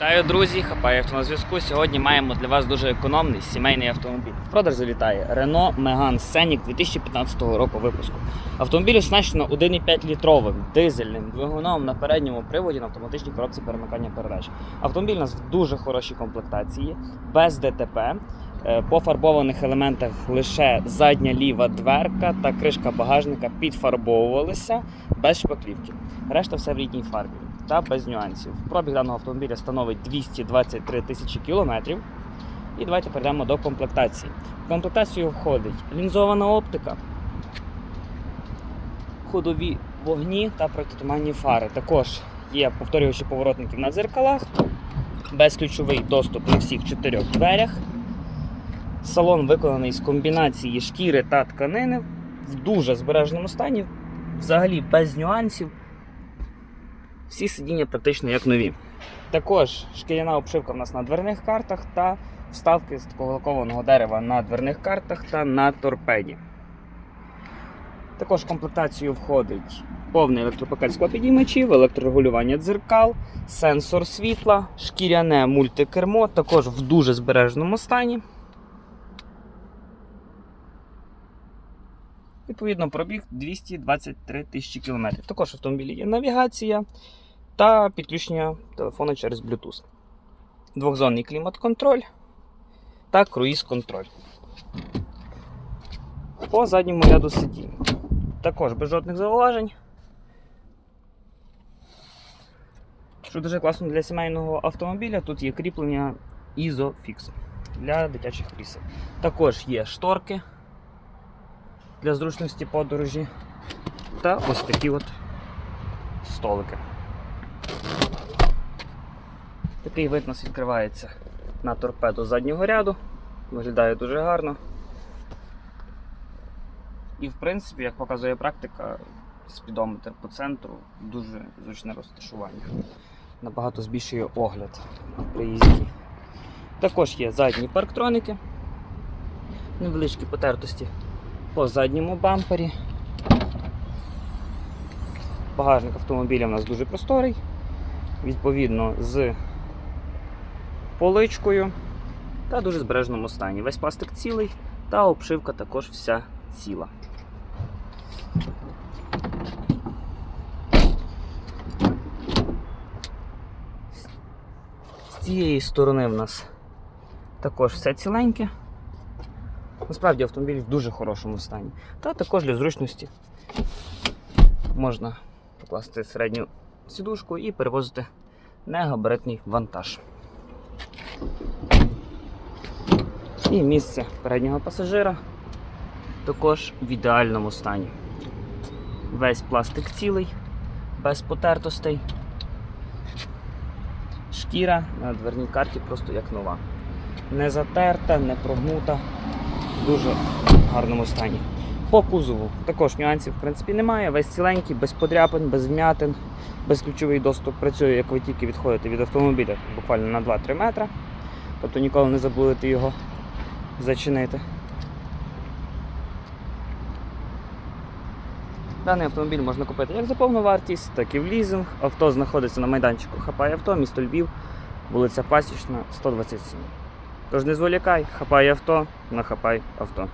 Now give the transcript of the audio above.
Вітаю, друзі! Хапай авто на зв'язку. Сьогодні маємо для вас дуже економний сімейний автомобіль. Продаж завітає Renault Megane Scenic 2015 року випуску. Автомобіль оснащено 1,5 літровим дизельним двигуном на передньому приводі на автоматичній коробці перемикання передач. Автомобіль у нас в дуже хорошій комплектації, без ДТП. Е, По фарбованих елементах лише задня ліва дверка та кришка багажника підфарбовувалися без шпаклівки. Решта все в рідній фарбі та без нюансів. Пробіг даного автомобіля становить 223 тисячі кілометрів. І давайте перейдемо до комплектації. В комплектацію входить лінзована оптика, ходові вогні та протитуманні фари. Також є повторювачі поворотників на дзеркалах, безключовий доступ на всіх чотирьох дверях. Салон виконаний з комбінації шкіри та тканини в дуже збереженому стані, взагалі без нюансів. Всі сидіння практично як нові. Також шкіряна обшивка в нас на дверних картах та вставки з такого лакованого дерева на дверних картах та на торпеді. Також в комплектацію входить повний електропакет склопідіймачів, електрорегулювання дзеркал, сенсор світла, шкіряне мультикермо, також в дуже збереженому стані. Відповідно, пробіг 223 тисячі кілометрів. Також в автомобілі є навігація та підключення телефону через Bluetooth. Двохзонний клімат-контроль та круїз-контроль. По задньому ряду сидінь. Також без жодних зауважень. Що дуже класно для сімейного автомобіля, тут є кріплення Isofix для дитячих крісел. Також є шторки для зручності подорожі. Та ось такі от столики. Такий вид у нас відкривається на торпеду заднього ряду. Виглядає дуже гарно. І в принципі, як показує практика, спідометр по центру дуже зручне розташування. Набагато збільшує огляд на приїзді. Також є задні парктроники, невеличкі потертості по задньому бампері. Багажник автомобіля у нас дуже просторий, відповідно з поличкою та дуже збереженому стані. Весь пластик цілий та обшивка також вся ціла. З цієї сторони в нас також все ціленьке. Насправді автомобіль в дуже хорошому стані. Та також для зручності можна покласти середню сідушку і перевозити негабаритний вантаж. І місце переднього пасажира також в ідеальному стані. Весь пластик цілий, без потертостей. Шкіра на дверній карті просто як нова. Не затерта, не прогнута, в дуже гарному стані. По кузову також нюансів в принципі немає. Весь ціленький, без подряпин, без вмятин, безключовий доступ працює, як ви тільки відходите від автомобіля, буквально на 2-3 метри. Тобто ніколи не забудете його зачинити. Даний автомобіль можна купити як за повну вартість, так і в лізинг. Авто знаходиться на майданчику Хапай авто, місто Львів, вулиця Пасічна, 127. Тож не зволікай, хапай авто, на хапай авто.